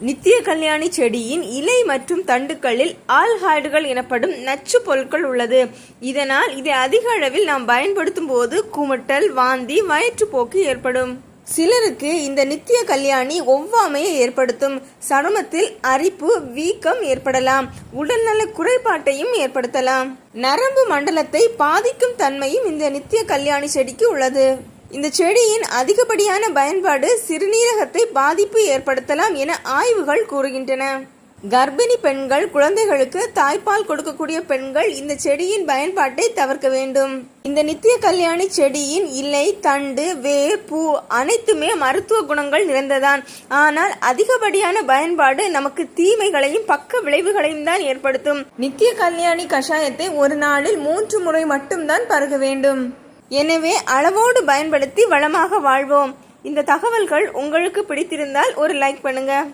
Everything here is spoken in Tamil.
நித்திய கல்யாணி செடியின் இலை மற்றும் தண்டுகளில் ஆல்ஹைடுகள் எனப்படும் நச்சு பொருட்கள் உள்ளது. இதனால் இதை அதிக அளவில் நாம் பயன்படுத்தும் போது குமட்டல் வாந்தி வயிற்றுப்போக்கு ஏற்படும். சிலருக்கு இந்த நித்திய கல்யாணி ஒவ்வாமையை ஏற்படுத்தும். சருமத்தில் அரிப்பு வீக்கம் ஏற்படலாம். உடல்நல குறைபாட்டையும் ஏற்படுத்தலாம். நரம்பு மண்டலத்தை பாதிக்கும் தன்மையும் இந்த நித்திய கல்யாணி செடிக்கு உள்ளது. இந்த செடியின் அதிகப்படியான பயன்பாடு சிறுநீரகத்தை பாதிப்பு ஏற்படுத்தலாம் என ஆய்வுகள் கூறுகின்றன. கர்ப்பிணி பெண்கள் குழந்தைகளுக்கு தாய்ப்பால் கொடுக்கக்கூடிய பெண்கள் இந்த செடியின் பயன்பாட்டை தவிர்க்க வேண்டும். இந்த நித்திய கல்யாணி செடியின் இலை தண்டு வேர் பூ அனைத்துமே மருத்துவ குணங்கள் நிறைந்ததான். ஆனால் அதிகப்படியான பயன்பாடு நமக்கு தீமைகளையும் பக்க விளைவுகளையும் தான் ஏற்படுத்தும். நித்திய கல்யாணி கஷாயத்தை ஒரு நாளில் மூன்று முறை மட்டும்தான் பருக வேண்டும். எனவே அளவோடு பயன்படுத்தி வளமாக வாழ்வோம். இந்த தகவல்கள் உங்களுக்கு பிடித்திருந்தால் ஒரு லைக் பண்ணுங்கள்